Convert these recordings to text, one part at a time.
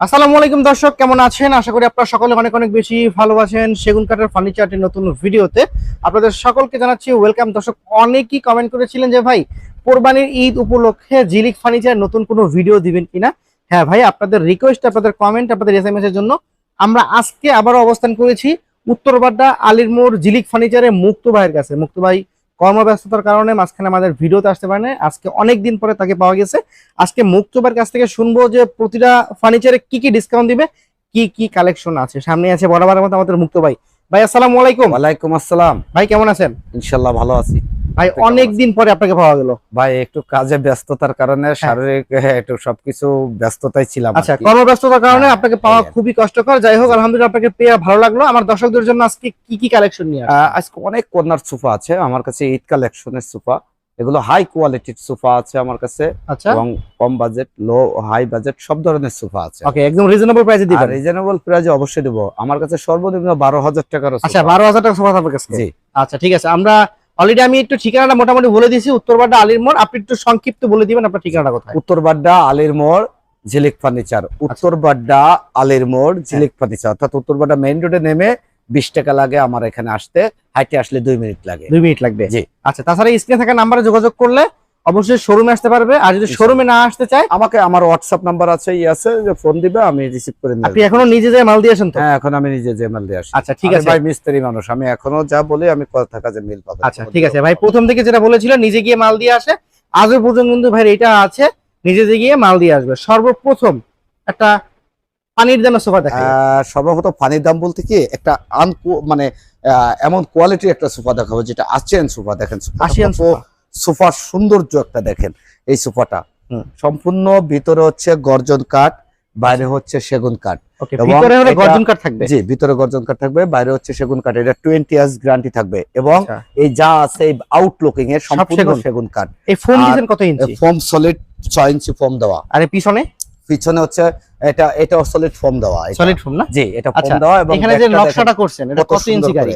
আসসালামু আলাইকুম দর্শক, কেমন আছেন? আশা করি আপনারা সকলে অনেক অনেক বেশি ভালো আছেন। সেগুন কাঠের ফার্নিচারটির নতুন ভিডিওতে আপনাদের সকলকে জানাচ্ছি ওয়েলকাম দর্শক, অনেকেই কমেন্ট করেছিলেন যে, ভাই, কোরবানির ঈদ উপলক্ষে জিলিক ফার্নিচার নতুন কোনো ভিডিও দিবেন কিনা? হ্যাঁ ভাই, আপনাদের রিকোয়েস্ট আপনাদের কমেন্ট আপনাদের এস এর জন্য আমরা আজকে আবারও অবস্থান করেছি উত্তরবাড্ডা আলির মোড় জিলিক ফার্নিচারে মুক্ত ভাইয়ের কাছে। মুক্ত ভাই কর্মব্যস্ততার কারণে মাঝখানে আমাদের ভিডিওতে আসতে পারে আজকে অনেক দিন পরে তাকে পাওয়া গেছে। আজকে মুক্তবার কাছ থেকে শুনব যে প্রতিটা ফার্নিচারে কি কি ডিসকাউন্ট দিবে কি কি কালেকশন আছে। সামনে আছে বরাবর মতো আমাদের মুক্ত ভাই। ভাই আসসালামু আলাইকুম। ওয়ালাইকুম আসসালাম। ভাই কেমন আছেন? ইনশাল্লাহ ভালো আছি। ভাই কেমন অনেক দিন পরে আপনাকে পাওয়া গেল। ভাই একটু কাজে ব্যস্ততার কারণে শারীরিক হ্যাঁ, একটু সবকিছু ব্যস্ততায় ছিলাম আচ্ছা। কর্মব্যস্ততার কারণে হ্যাঁ, আপনাকে পাওয়া। খুবই কষ্টকর। যাই হোক আলহামদুলিল্লাহ আপনাকে পেয়ে ভালো লাগল। আমার দর্শকদের জন্য আজকে কি কি কালেকশন নিয়ে আজকে অনেক কর্নার সোফা আছে। আমার কাছে ঈদ কালেকশনের সোফা। এগুলো হাই কোয়ালিটির সোফা আছে আমার কাছে। আচ্ছা। এবং কম বাজেট লো হাই বাজেট সব ধরনের সোফা আছে। ওকে একদম রিজনেবল প্রাইসে দিবেন। রিজনেবল প্রাইজে অবশ্যই দেবো। আমার কাছে সর্বনিম্ন বারো হাজার টাকার আচ্ছা বারো হাজার টাকা সোফা আপনার কাছে জি। আচ্ছা ঠিক আছে। আমরা অলরেডি আমি একটু ঠিকানাটা মোটামুটি বলে দিয়েছি উত্তরবাড্ডা আলির মোড়। আপনি একটু সংক্ষিপ্ত বলে দিবেন আপনার ঠিকানাটা কোথায়? উত্তর বাড্ডা আলির মোড় জেলেক ফার্নিচার। উত্তর বাড্ডা আলির মোড় জিলিক ফার্নিচার। অর্থাৎ উত্তর বাড্ডা মেইন রোডে নেমে বিশ টাকা লাগে আমার এখানে আসতে। হাইটে আসলে দুই মিনিট লাগে। দুই মিনিট লাগবে। জি। আচ্ছা তাছাড়া স্ক্রিনে থাকা নাম্বারে যোগাযোগ করলে অবশ্যই শোরুমে আসতে পারবে। আর যদি। শোরুমে না আসতে চায় আমাকে আমার হোয়াটসঅ্যাপ নাম্বার আছে ই আছে যে ফোন দিবে আমি রিসিভ করে নেব আপনি এখনও নিজে যে মাল দিয়েছেন তো? হ্যাঁ এখন আমি নিজে জেমেল দিয়ে আসি। আচ্ছা ঠিক আছে। ভাই মিস্ত্রি মানুষ আমি এখনও যা বলি আমি কথা কাজে মিল পাবো। আচ্ছা ঠিক আছে। ভাই প্রথম থেকে যেটা বলেছিল নিজে গিয়ে মাল দিয়ে আসে। আজও পর্যন্ত কিন্তু ভাই এটা আছে নিজে যে গিয়ে মাল দিয়ে আসবে। সর্বপ্রথম একটা পানির দানা সোফা দেখা। সর্বপ্রথম পানির দাম বলতে কি একটা আন মানে এমন কোয়ালিটির একটা সোফা দেখাবো যেটা আসছেন সোফা দেখেন। Asian sofa. সোফার সৌন্দর্য একটা দেখেন এই সোফাটা। সম্পূর্ণ ভিতরে হচ্ছে গর্জন কাঠ বাইরে হচ্ছে সেগুন কাঠ। গর্জন কাঠ থাকবে? জি ভিতরে গর্জন কাঠ থাকবে বাইরে হচ্ছে সেগুন কাঠ। এটা টোয়েন্টি ইয়ার্স গ্যারান্টি থাকবে। এবং আচ্ছা। এই যা আছে আউটলুকিং এর সম্পূর্ণ সেগুন। কাঠ। এই ফোন আর- দিয়েছেন কত inch? Foam solid inch foam দেওয়া। আর পিছনে? পিছনে হচ্ছে এটা এটা সলিড ফোম দেওয়া সলিড ফোম না? জি এটা ফোম আচ্ছা, দেওয়া এবং এখানে যে নকশাটা করছেন এটা কত ইঞ্চি গাড়ি?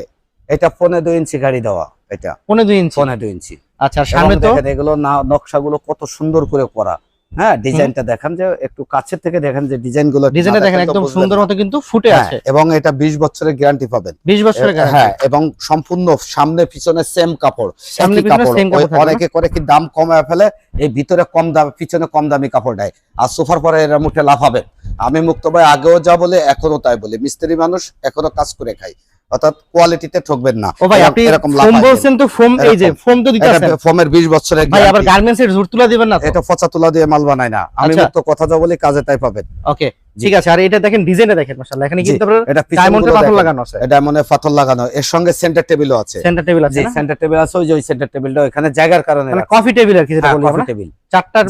এটা ফোনে দুই ইঞ্চি গাড়ি দেওয়া এটা। পনেরো দুই ইঞ্চি। ফোনে দুই ইঞ্চি। আচ্ছা সামনে তো এগুলো নকশাগুলো কত সুন্দর করে করা। হ্যাঁ ডিজাইনটা দেখেন যে একটু কাছের থেকে দেখেন যে ডিজাইনগুলো ডিজাইনটা দেখেন একদম সুন্দর মতো কিন্তু ফুটে আছে। হ্যাঁ, এবং এটা বিশ বছরের গ্যারান্টি পাবেন। বিশ বছরের এ- হ্যাঁ এবং সম্পূর্ণ সামনে পিছনে সেম কাপড় সামনে পিছনে কাপড়। না? অনেকে করে কি দাম কমায় ফেলে এই ভিতরে কম দাম পিছনে কম দামি কাপড় দেয় আর সোফার পরে এরা মুঠে লাফাবে। আমি মুক্তভাই আগেও যা বলে এখনও তাই বলি। মিস্ত্রি মানুষ এখনও কাজ করে খাই অর্থাৎ কোয়ালিটিতে ঠকবেন না। ও ভাই আপনি এরকম ফোম বলছেন তো ফোম এই যে এরকম। ফোম তো দিতে এটা ফোমের বিশ বছরের ভাই আবার। গার্মেন্টস এর তুলা দিবেন না এটা ফচা তুলা দিয়ে মাল বানায় না। আমি তো কথা যা বলি কাজে তাই পাবেন। ওকে। ঠিক আছে আর এটা দেখেন ডিজাইনটা দেখেন মাশাআল্লাহ। এখানে কিন্তু এটা ডায়মন্ডের পাথর লাগানো আছে। এটা মনে পাথর লাগানো। এর সঙ্গে সেন্টার টেবিলও আছে। সেন্টার টেবিল আছে সেন্টার টেবিল আছে ওই যে ওই সেন্টার টেবিলটা এখানে জায়গার কারণে মানে কফি টেবিল আর কি যেটা হ্যাঁ, বলি কফি টেবিল চারটার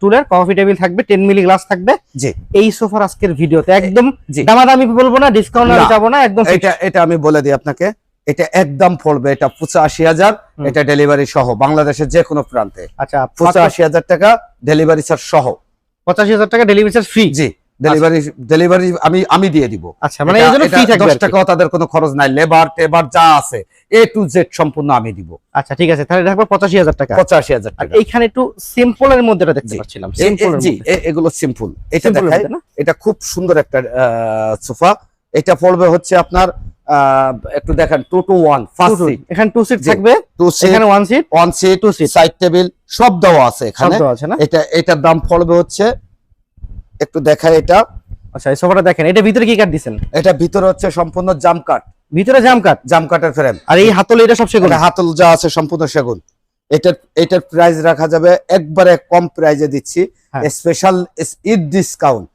টুলের কফি টেবিল থাকবে 10 মিলি গ্লাস থাকবে। জি। এই সোফার আজকের ভিডিওতে একদম দামাদামি বলব না ডিসকাউন্ট আমি না। না একদম এটা এটা আমি বলে দিই আপনাকে এটা একদম পড়বে এটা পঁচাশি হাজার এটা ডেলিভারি সহ বাংলাদেশের যে কোনো প্রান্তে। আচ্ছা পঁচাশি হাজার টাকা ডেলিভারি চার্জ সহ। পঁচাশি হাজার টাকা ডেলিভারি চার্জ ফ্রি জি। ডেলিভারি ডেলিভারি আমি আমি দিয়ে দিব। আচ্ছা মানে ফ্রি থাকবে। টাকাও তাদের কোনো খরচ নাই। লেবার টেবার যা আছে এ টু জেড সম্পূর্ণ আমি দিব। আচ্ছা ঠিক আছে তাহলে টাকা। পঁচাশি হাজার আর টাকা। এইখানে একটু সিম্পল এর মধ্যে এটা দেখতে পাচ্ছিলাম সিম্পল জি এ- এগুলো সিম্পল এটা দেখাই। এটা খুব সুন্দর একটা সোফা। এটা পড়বে হচ্ছে আপনার একটু দেখেন two two one first seat এখানে টু সিট। থাকবে টু সিট এখানে one seat one seat two seat side table সব দেওয়া আছে এখানে। এটা এটার দাম পড়বে হচ্ছে একটু দেখাই এটা। আচ্ছা এই সোফাটা দেখেন এটা ভিতরে কি কাট দিছেন? এটা ভিতরে হচ্ছে সম্পূর্ণ জাম কাঠ। ভিতরে জাম কাট জাম কাঠের ফ্রেম আর এই হাতল এটা সব সেগুন? হাতল যা আছে সম্পূর্ণ সেগুন। এটার এটার প্রাইস রাখা যাবে একবারে কম প্রাইজে দিচ্ছি। হ্যাঁ। স্পেশাল ঈদ ডিসকাউন্ট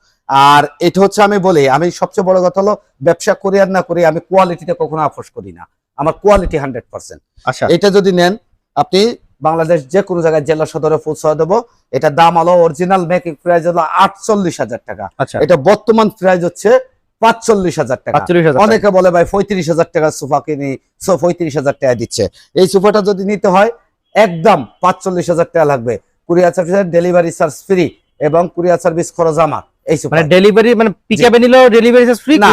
আর এটা হচ্ছে আমি বলি আমি সবচেয়ে বড় কথা হলো ব্যবসা করি আর না করি আমি কোয়ালিটিতে কখনো আপোষ করি না। আমার কোয়ালিটি হান্ড্রেড পার্সেন্ট আচ্ছা। এটা যদি নেন আপনি বাংলাদেশ যে কোনো জায়গায় জেলা সদরে পৌঁছায় দেবো। এটা দাম হলো অরিজিনাল মেকিং প্রাইস হলো আটচল্লিশ হাজার টাকা। আচ্ছা। এটা বর্তমান প্রাইস হচ্ছে পাঁচচল্লিশ হাজার টাকা। অনেকে বলে ভাই পঁয়ত্রিশ হাজার টাকা সোফা কিনি পঁয়ত্রিশ হাজার টাকা দিচ্ছে। এই সোফাটা যদি নিতে হয় একদম পাঁচচল্লিশ হাজার টাকা লাগবে। কুরিয়ার সার্ভিসের ডেলিভারি চার্জ ফ্রি এবং কুরিয়ার সার্ভিস খরচ আমার। এই মানে ডেলিভারি মানে পিকআপে নিলেও ডেলিভারি চার্জ ফ্রি না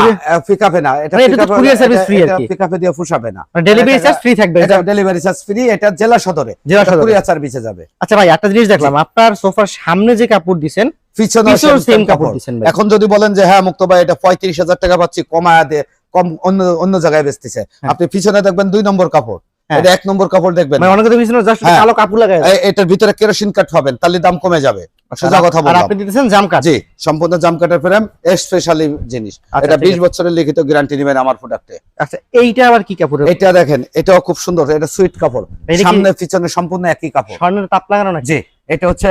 পিকআপে না। এটা মানে এটা তো courier service free আর কি। পিকআপে দিয়ে ফুসাবে না। মানে ডেলিভারি চার্জ ফ্রি থাকবে এটা ডেলিভারি চার্জ ফ্রি এটা জেলা সদরে। জেলা সদরে। কুরিয়ার সার্ভিসে যাবে। আচ্ছা ভাই একটা জিনিস দেখলাম আপনার সোফার সামনে যে কাপড় পিছনে সেম কাপড় দিচ্ছেন এখন যদি বলেন যে হ্যাঁ মুক্ত ভাই এটা পঁয়ত্রিশ হাজার টাকা পাচ্ছি কমায়া দিয়ে কম অন্য অন্য জায়গায় বেচতেছে। হ্যাঁ। আপনি পিছনে দেখবেন দুই নম্বর কাপড়। এটা এক নম্বর কাপড় দেখবেন মানে অনেকে তো জাস্ট হ্যাঁ। কালো কাপড় লাগায়। এটার ভিতরে কেরোসিন কাট হবেন তাহলে দাম কমে যাবে। সোজা কথা বললাম। আপনি দিতেছেন জাম জি সম্পূর্ণ জাম ফ্রেম স্পেশালি জিনিস। আচ্ছা, এটা ঠিক বিশ আছে। বছরের লিখিত গ্যারান্টি নেবেন আমার প্রোডাক্টে আচ্ছা এইটা আবার কি কাপড় এটা দেখেন এটাও খুব সুন্দর এটা সুইট কাপড়। সামনে পিছনে সম্পূর্ণ একই কাপড়। স্বর্ণের তাপ লাগানো নাকি? জি এটা হচ্ছে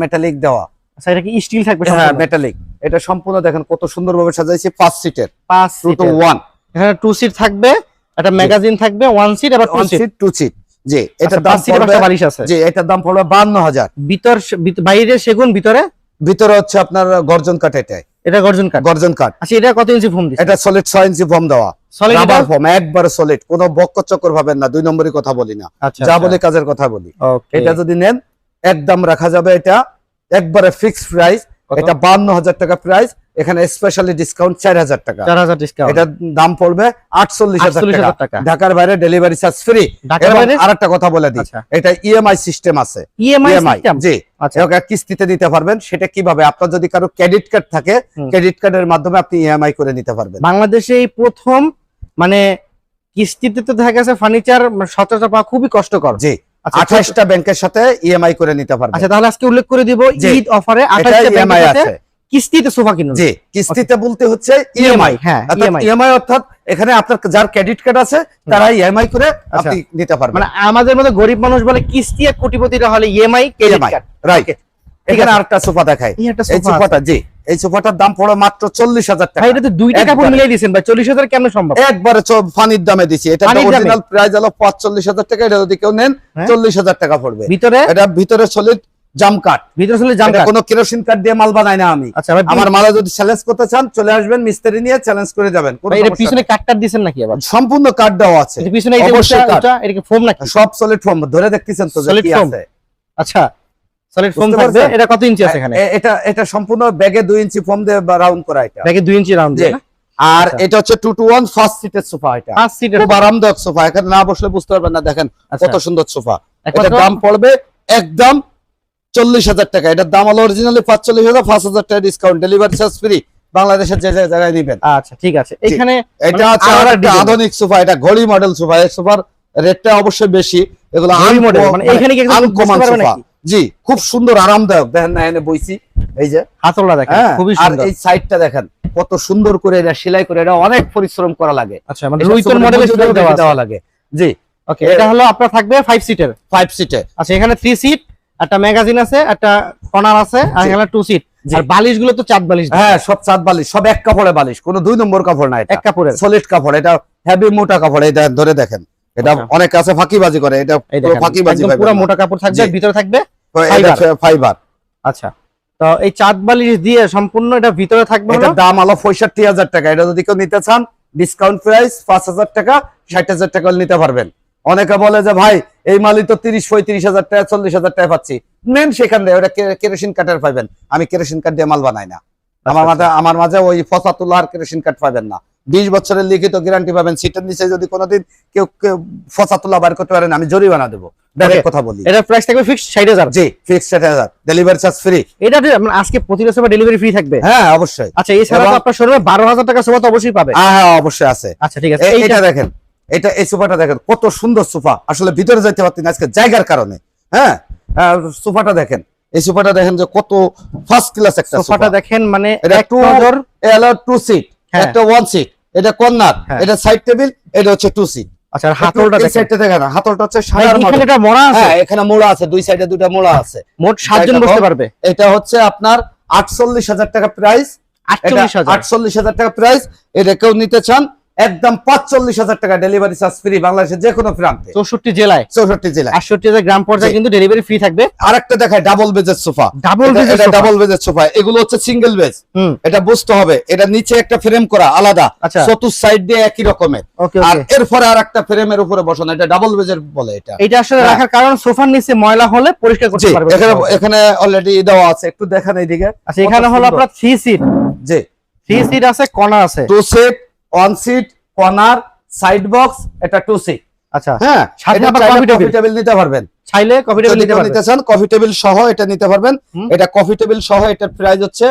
মেটালিক দেওয়া। আচ্ছা এটা কি স্টিল থাকবে হ্যাঁ মেটালিক এটা সম্পূর্ণ দেখেন কত সুন্দর ভাবে সাজাইছি পাঁচ সিটের পাঁচ টু টু সিটের। ওয়ান এখানে টু সিট থাকবে একটা ম্যাগাজিন থাকবে ওয়ান সিট আবার two one seat two seat জি। এটা এটার দাম পড়বে বালিশ আছে। জি এটার দাম পড়বে বান্ন হাজার। ভিতর বাইরে সেগুন ভিতরে? ভিতরে হচ্ছে আপনার গর্জন কাঠ এটাই। এটা গর্জন কাঠ? গর্জন কাঠ। আচ্ছা এটা কত ইঞ্চি ফোম দিচ্ছে? এটা সলিড ছয় ইঞ্চি ফর্ম দেওয়া। সলিড রাবার ফর্ম একবারে সলিড কোনো বক্ক চক্কর ভাবেন না দুই নম্বরই কথা বলি না। আচ্ছা যা বলি কাজের কথা বলি। এটা যদি নেন একদম রাখা যাবে এটা একবারে ফিক্সড প্রাইস এটা বান্ন হাজার টাকা প্রাইস এখানে স্পেশালি ডিসকাউন্ট চার হাজার টাকা। চার হাজার ডিসকাউন্ট এটার দাম পড়বে আটচল্লিশ হাজার টাকা। ঢাকার বাইরে ডেলিভারি চার্জ ফ্রি আর একটা কথা বলে দিই আচ্ছা। এটা ইএমআই সিস্টেম আছে। ইএমআই ইএমআই জি। আচ্ছা। কিস্তিতে দিতে পারবেন। সেটা কীভাবে? আপনার যদি কারও ক্রেডিট কার্ড থাকে। ক্রেডিট কার্ডের মাধ্যমে আপনি ইএমআই করে নিতে পারবেন। বাংলাদেশে এই প্রথম মানে কিস্তিতে তো দেখা গেছে ফার্নিচার সচরাচর পাওয়া খুবই কষ্টকর। জি। আচ্ছা আঠাশটা ব্যাংকের সাথে ইএমআই করে নিতে পারবেন। আচ্ছা তাহলে আজকে উল্লেখ করে দিব। ঈদ অফারে আঠাশটা ব্যাংকের সাথে কিস্তিতে সোফা কিনুন। জি কিস্তিতে বলতে হচ্ছে ইএমআই হ্যাঁ ইএমআই অর্থাৎ এখানে আপনার যার ক্রেডিট কার্ড আছে তারা ইএমআই করে আপনি নিতে পারবেন। মানে আমাদের মতো গরিব মানুষ বলে কিস্তি আর কোটিপতিরা হলে ইএমআই ক্রেডিট কার্ড রাইট এখানে আরেকটা সোফা দেখাই। এই সোফাটা জি এই সোফাটার দাম পড়ে মাত্র চল্লিশ হাজার টাকা। এটা তো দুইটা কাপড়। মিলাই দিয়েছেন ভাই চল্লিশ হাজার কেমন সম্ভব? একবারে ফানির দামে দিছি। এটা অরিজিনাল প্রাইস হলো পাঁচচল্লিশ হাজার টাকা এটা যদি কেউ নেন হ্যাঁ। চল্লিশ হাজার টাকা পড়বে। ভিতরে? এটা ভিতরে সলিড জাম কাট ভিতরে জাম এটা কোনো কেরোসিন কাঠ দিয়ে মাল বানাই না আমি। আচ্ছা আমার মালা যদি চ্যালেঞ্জ করতে চান চলে আসবেন মিস্ত্রি নিয়ে চ্যালেঞ্জ করে যাবেন এটা পিছনে কাটটার দিয়েছেন নাকি আবার? সম্পূর্ণ কাঠ দেওয়া আছে। এটা পিছনে এই যে এটা কি ফোম নাকি? সব সলিড ফর্ম ধরে দেখতেছেন তো যে কি আছে। আচ্ছা সলিড ফোম থাকবে। এটা কত ইঞ্চি আছে এখানে? এটা এটা সম্পূর্ণ ব্যাগে দুই ইঞ্চি ফর্ম দিয়ে রাউন্ড করা এটা। ব্যাগে দুই ইঞ্চি রাউন্ড জি। আর আচ্ছা। এটা হচ্ছে টু টু ওয়ান ফার্স্ট সিটের সোফা এটা। পাঁচ সিটের খুব আরামদায়ক সোফা এখানে না বসলে বুঝতে পারবেন না দেখেন আচ্ছা। কত সুন্দর সোফা একমাত্র দাম পড়বে একদম চল্লিশ হাজার টাকা। এটার দাম হলো অরিজিনালি পাঁচচল্লিশ হাজার পাঁচ হাজার টাকা ডিসকাউন্ট ডেলিভারি চার্জ ফ্রি বাংলাদেশের যে যে জায়গায় নিবেন। আচ্ছা ঠিক আছে। এখানে এটা মানে আর একটা আধুনিক সোফা এটা ঘড়ি মডেল সোফা। এই সোফার রেটটা অবশ্যই বেশি। এগুলো model, মানে এখানে কি একদম বসতে পারবে সোফা? জি খুব সুন্দর আরামদায়ক। দেখেন না এনে বইছি। এই যে। হাতলটা দেখেন হ্যাঁ খুবই আর সুন্দর। এই সাইডটা দেখেন কত সুন্দর করে এটা সেলাই করে এটা অনেক পরিশ্রম করা লাগে। আচ্ছা মানে সোফার মডেলের দেওয়া লাগে। জি। ওকে এটা হলো আপনার থাকবে ফাইভ সিটের ফাইভ সিটে আচ্ছা এখানে থ্রি সিট একটা ম্যাগাজিন আছে একটা কর্নার আছে আর এখানে টু সিট আর বালিশগুলো তো চার বালিশ হ্যাঁ সব চাঁদ বালিশ সব এক কাপড়ে বালিশ কোনো দুই নম্বর কাপড় না এক কাপড়ের। সলিড কাপড় এটা হেভি মোটা কাপড় এটা ধরে দেখেন। এটা আচ্ছা। অনেক আছে ফাঁকিবাজি করে এটা পুরো ফাঁকিবাজি পুরো মোটা কাপড় থাকবে ভিতরে থাকবে ফাইবার আচ্ছা তো এই চাঁদ বালিশ দিয়ে সম্পূর্ণ এটা ভিতরে থাকবে দাম হলো পঁয়ষট্টি হাজার টাকা। এটা যদি কেউ নিতে চান ডিসকাউন্ট প্রাইস পাঁচ হাজার টাকা ষাট হাজার টাকা নিতে পারবেন। অনেকে বলে যে ভাই এই মালই তো তিরিশ পঁয়ত্রিশ হাজার টাকা চল্লিশ হাজার টাকা পাচ্ছি। নেন সেখান দিয়ে ওটা কেরোসিন কাঠের পাবেন আমি কেরোসিন কাঠ দিয়ে মাল বানাই না। আমার মাঝে আমার মাঝে ওই ফসাতুল্লাহ আর কেরোসিন কাঠ পাবেন না। বিশ বছরের লিখিত গ্যারান্টি পাবেন। সিটের নিচে যদি কোনোদিন কেউ কেউ ফসাতুল্লাহ বার করতে পারেন আমি জরিমানা দেবো। ডাইরেক্ট কথা বলি। এটার প্রাইস থাকবে ফিক্সড ষাট হাজার। জি ফিক্স ষাট ডেলিভারি চার্জ ফ্রি এটা মানে আজকে প্রতিটা সোফা ডেলিভারি ফ্রি থাকবে? হ্যাঁ অবশ্যই। আচ্ছা এছাড়া আপনার শোরুমে বারো হাজার টাকা সোফা তো অবশ্যই পাবে। হ্যাঁ হ্যাঁ অবশ্যই আছে। আচ্ছা ঠিক আছে। এইটা এটা দেখেন। এটা এই সোফাটা দেখেন কত সুন্দর সোফা। আসলে ভিতরে যাইতে পারতেন আজকে জায়গার কারণে। হ্যাঁ? সোফাটা দেখেন। এই সোফাটা দেখেন যে কত ফার্স্ট ক্লাস একটা সোফাটা দেখেন মানে এটা এলো টু সিট হ্যাঁ। একটা ওয়ান সিট এটা কর্নার হ্যাঁ। এটা সাইড টেবিল এটা হচ্ছে টু সিট আচ্ছা হাতলটা দেখেন। সাইডটা দেখেন হাতলটা হচ্ছে এখানে এটা মরা আছে। হ্যাঁ এখানে মোড়া আছে দুই সাইডে দুইটা মোড়া আছে। মোট সাতজন জায়গা বসতে পারবে? এটা হচ্ছে আপনার আটচল্লিশ হাজার টাকা প্রাইস আটচল্লিশ হাজার। আটচল্লিশ হাজার টাকা প্রাইস এটা কেউ নিতে চান একদম পাঁচচল্লিশ হাজার টাকা ডেলিভারি চার্জ ফ্রি বাংলাদেশের যে কোনো প্রান্তে। চৌষট্টি জেলায়? চৌষট্টি জেলায়। আটষট্টি হাজার গ্রাম পর্যায়ে কিন্তু ডেলিভারি ফ্রি থাকবে। আরেকটা দেখায় ডাবল বেজের সোফা ডাবল এটা ডাবল বেজের সোফা এগুলো হচ্ছে সিঙ্গেল বেজ এটা বুঝতে হবে। এটা নিচে একটা ফ্রেম করা আলাদা। আচ্ছা। চতুর সাইড দিয়ে একই রকমের। আর এরপরে আর একটা ফ্রেমের উপরে বসানো এটা ডাবল বেজের বলে এটা। এটা আসলে হ্যাঁ। রাখার কারণ সোফার নিচে ময়লা হলে পরিষ্কার করতে পারবে এখানে এখানে অলরেডি দেওয়া আছে। একটু দেখান এইদিকে। আচ্ছা এখানে হলো। আপনার থ্রি সিট জি। থ্রি সিট আছে কর্নার আছে। Two seat one seat corner side box এটা টু সিট আচ্ছা হ্যাঁ সাথে আবার নিতে পারবেন। চাইলে কফি টেবিল নিতে কেউ নিতে চান কফি টেবিল সহ এটা নিতে পারবেন। এটা কফি টেবিল সহ এটার প্রাইস হচ্ছে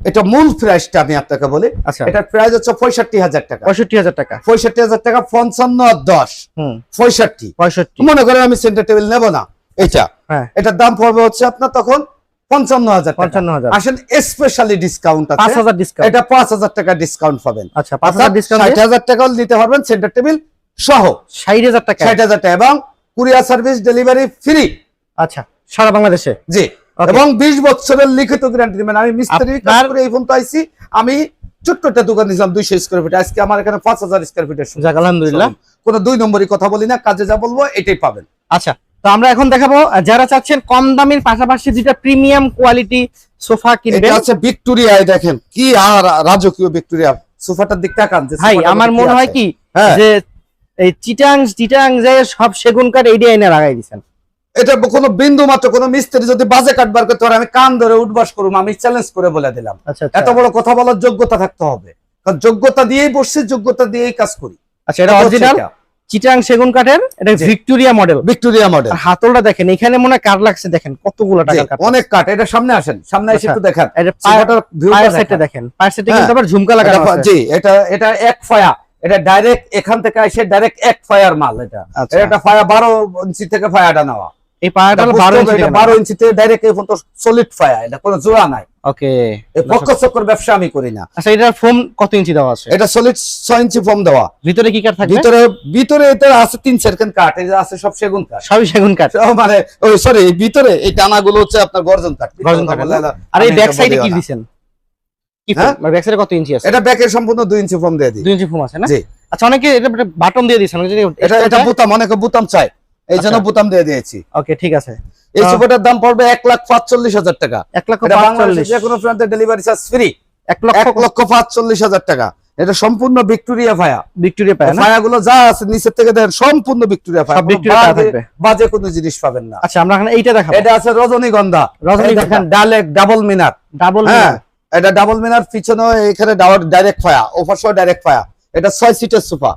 এটা মূল প্রাইসটা আমি আপনাকে বলি। আচ্ছা। এটার প্রাইস হচ্ছে পঁয়ষট্টি হাজার টাকা। পঁয়ষট্টি হাজার টাকা। পঁয়ষট্টি হাজার টাকা পঞ্চান্ন আর দশ। হুম। পঁয়ষট্টি। পঁয়ষট্টি। মনে করেন আমি সেন্টার টেবিল নেব না। এটা হ্যাঁ। এটার দাম পড়বে হচ্ছে আপনার তখন পঞ্চান্ন হাজার পঞ্চান্ন হাজার। আসেন স্পেশালি ডিসকাউন্ট পাঁচ হাজার ডিসকাউন্ট এটা পাঁচ হাজার টাকা ডিসকাউন্ট পাবেন। আচ্ছা পাঁচ হাজার ডিসকাউন্ট ষাট হাজার টাকাও নিতে পারবেন সেন্টার টেবিল সহ। ষাট হাজার টাকা। ষাট হাজার টাকা এবং কুরিয়ার সার্ভিস ডেলিভারি ফ্রি আচ্ছা সারা বাংলাদেশে? জি। এবং বিশ বছরের লিখিত গ্যারান্টি দিবেন। আমি মিস্ত্রি এই ফোন তো আমি ছোট্ট একটা দোকান দিয়েছিলাম দুইশো স্কোয়ার ফিট আজকে আমার এখানে পাঁচ হাজার স্কোয়ার ফিটের আলহামদুলিল্লাহ। কোনো দুই নম্বরই কথা বলি না কাজে যা বলব এটাই পাবেন। আচ্ছা তো আমরা এখন দেখাবো যারা চাচ্ছেন কম দামের পাশাপাশি যেটা প্রিমিয়াম কোয়ালিটি সোফা এটা কিনবেন হচ্ছে ভিক্টোরিয়ায় দেখেন কি আর রাজকীয় ভিক্টোরিয়া। সোফাটার দিক তাকান ভাই আমার মনে হয় কি হ্যাঁ। যে এই চিটাং চিটাং যে সব সেগুন কাঠ এই এনে লাগাই দিছেন এটা কোনো বিন্দু মাত্র কোনো মিস্ত্রি যদি বাজে কাটবার করতে পারে আমি কান ধরে উঠবাস করুম আমি চ্যালেঞ্জ করে বলে দিলাম। আচ্ছা এত বড় কথা বলার যোগ্যতা থাকতে হবে। কারণ যোগ্যতা দিয়েই বসছি যোগ্যতা দিয়েই কাজ করি। আচ্ছা এটা অরিজিনাল চিটাং সেগুন কাঠের এটা ভিক্টোরিয়া মডেল ভিক্টোরিয়া মডেল হাতলটা দেখেন এখানে মনে হয় কাঠ লাগছে দেখেন কতগুলো টাকার কাঠ। অনেক কাঠ এটা সামনে আসেন সামনে এসে আচ্ছা। একটু দেখেন। এটা পায়ের দেখেন। পায়ের সাইডে হ্যাঁ। কিন্তু আবার ঝুমকা লাগানো এটা- আছে। জি এটা এটা এক ফায়া এটা ডাইরেক্ট এখান থেকে এসে ডাইরেক্ট এক ফায়ার মাল এটা। আচ্ছা। এটা ফায়া বারো ইঞ্চি থেকে ফায়াটা নেওয়া। এই পায়াটা হলো 12 ইঞ্চি এটা বারো ইঞ্চিতে ডাইরেক্ট এই সলিড ফায়া এটা কোনো জোড়া নাই। ওকে। এই পক্ষ চক্কর ব্যবসা আমি করি না। আচ্ছা এটার ফোম কত ইঞ্চি দেওয়া আছে? এটা সলিড ছয় ইঞ্চি ফোম দেওয়া। ভিতরে কি কাঠ থাকবে? ভিতরে ভিতরে এটা আছে তিন সেকেন্ড কাঠ যে আছে সব সেগুন কাঠ। সবই সেগুন কাঠ। মানে ওই সরি ভিতরে এই টানাগুলো হচ্ছে আপনার গর্জন কাঠ। গর্জন কাঠ, আর এই ব্যাক সাইডে কি না। দিছেন? কি? ব্যাক সাইডে কত ইঞ্চি আছে? এটা সম্পূর্ণ দুই ইঞ্চি ফোম দিয়ে দিই। ইঞ্চি ফোম আছে না? জি। আচ্ছা অনেকে এটা বাটন দিয়ে দিয়েছেন এটা এটা বুতাম অনেকে বুতাম চাই এই জন্য আচ্ছা। বুতাম দিয়ে দিয়েছি। ওকে ঠিক আছে। এই সোফাটার দাম পড়বে এক লাখ পাঁচচল্লিশ হাজার টাকা। এক এটা যে কোনো প্রান্তে ডেলিভারি চার্জ ফ্রি এক লক্ষ এক লক্ষ পাঁচচল্লিশ হাজার টাকা। এটা সম্পূর্ণ ভিক্টোরিয়া ফায়া। ভিক্টোরিয়া পায় না? ফায়াগুলো যা আছে নিচের থেকে দেখেন সম্পূর্ণ ভিক্টোরিয়া ফায়া। ভিক্টোরিয়া থাকবে। বাজে কোনো জিনিস পাবেন না। আচ্ছা আমরা এখানে এইটা দেখাবো। এটা আছে রজনীগন্ধা। রজনীগন্ধা। দেখেন ডালেক ডাবল মিনার। ডাবল হ্যাঁ এটা ডাবল মিনার পিছনে এখানে ডাইরেক্ট ফায়া ওপার সহ ডাইরেক্ট ফায়া। এটা ছয় সিটের সোফা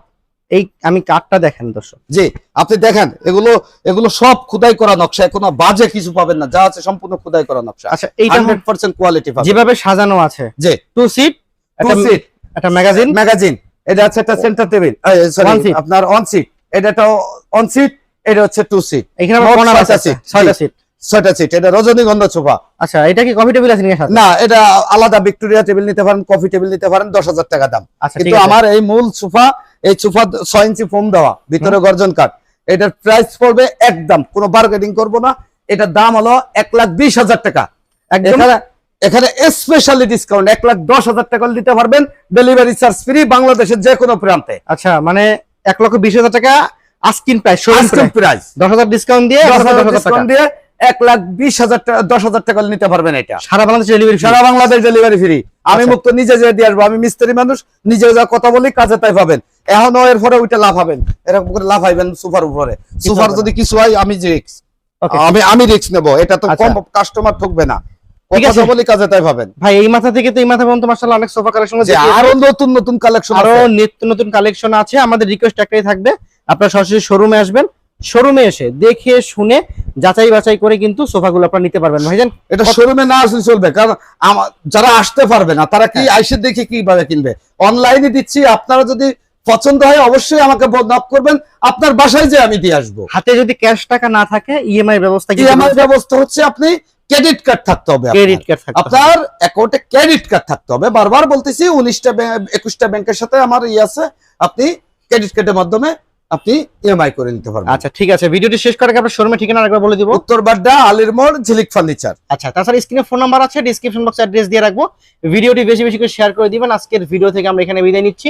এই আমি কাঠটা দেখেন দর্শক। জি আপনি দেখেন এগুলো এগুলো সব খুদাই করা নকশা কোনো বাজে কিছু পাবেন না যা আছে সম্পূর্ণ খুদাই করা নকশা। আচ্ছা এইটা হান্ড্রেড পার্সেন্ট কোয়ালিটি পাবেন। যেভাবে সাজানো আছে। জি। টু সিট টু সিট একটা ম্যাগাজিন ম্যাগাজিন এটা আছে একটা সেন্টার টেবিল সরি. আপনার অন সিট এটা একটা অন সিট এটা হচ্ছে টু সিট এখানে মোট কর্নার আছে ছয়টা সিট ছয়টা সিট এটা রজনীগন্ধা সোফা। আচ্ছা এটা কি কফি টেবিল আছে নাকি না এটা আলাদা ভিক্টোরিয়া টেবিল নিতে পারেন কফি টেবিল নিতে পারেন দশ হাজার টাকা দাম। আচ্ছা কিন্তু আমার এই মূল সোফা এই সোফা ছয় ইঞ্চি ফোম দেওয়া ভিতরে গর্জন কাঠ। এটার প্রাইস পড়বে একদম কোনো বার্গেনিং করব না। এটার দাম হলো এক লাখ বিশ হাজার টাকা। এখানে স্পেশালি ডিসকাউন্ট এক লাখ দশ হাজার টাকা দিতে পারবেন। ডেলিভারি চার্জ ফ্রি বাংলাদেশের যে কোনো প্রান্তে। আচ্ছা মানে এক লক্ষ বিশ হাজার টাকা আস্কিন প্রাইস আজকের প্রাইস দশ হাজার ডিসকাউন্ট দিয়ে ডিসকাউন্ট দিয়ে এক লাখ বিশ হাজার টাকা দশ হাজার টাকা নিতে পারবেন এটা। সারা বাংলাদেশ ডেলিভারি সারা বাংলাদেশ ডেলিভারি ফ্রি আমি আচ্ছা। মুক্ত নিজে যে দিয়ে আসব আমি মিস্ত্রি মানুষ নিজে যা কথা বলি কাজে তাই পাবেন। এখনও এর পরে ওইটা লাভ হবেন। এরকম করে লাভ হইবেন সুপার উপরে। সুপার যদি কিছু হয় আমি রিক্স আমি আমি রিক্স নেব। এটা তো আচ্ছা। কম কাস্টমার ঠকবে না। কাজে তাই পাবেন ভাই এই মাথা থেকে তো এই মাথা পর্যন্ত মাসাল্লাহ অনেক সোফা কালেকশন যে আরও নতুন নতুন কালেকশন আরও নিত্য নতুন কালেকশন আছে। আমাদের রিকোয়েস্ট একটাই থাকবে। আপনারা সরাসরি শোরুমে আসবেন। শোরুমে এসে দেখে শুনে যাচাই বাছাই করে কিন্তু সোফাগুলো আপনারা নিতে পারবেন। ভাইজান এটা শোরুমে না আসলে চলবে। কারণ যারা আসতে পারবে না তারা কি হ্যাঁ। আইসে দেখে কীভাবে কিনবে? অনলাইনে দিচ্ছি আপনারা যদি পছন্দ হয় অবশ্যই আমাকে নক করবেন। আপনার বাসায় যে আমি দিয়ে আসব। হাতে যদি ক্যাশ টাকা না থাকে ইএমআই ব্যবস্থা ইএমআই ব্যবস্থা হচ্ছে আপনি ক্রেডিট কার্ড থাকতে হবে ক্রেডিট কার্ড আপনার অ্যাকাউন্টে ক্রেডিট কার্ড থাকতে হবে। বারবার বলতেছি উনিশটা একুশটা ব্যাংকের সাথে আমার ইয়ে আছে। আপনি ক্রেডিট কার্ডের মাধ্যমে আপনি ইএমআই করে নিতে পারবেন। আচ্ছা ঠিক আছে। ভিডিওটি শেষ করার আগে আপনার শোরুমে ঠিকানা আরেকবার বলে দিব। উত্তর বাড্ডা আলির মোড় ঝিলিক ফার্নিচার। আচ্ছা তাছাড়া স্ক্রিনে ফোন নাম্বার আছে ডিসক্রিপশন বক্সে অ্যাড্রেস দিয়ে রাখব। ভিডিওটি বেশি বেশি করে শেয়ার করে দিবেন। আজকের ভিডিও থেকে আমরা এখানে বিদায় নিচ্ছি।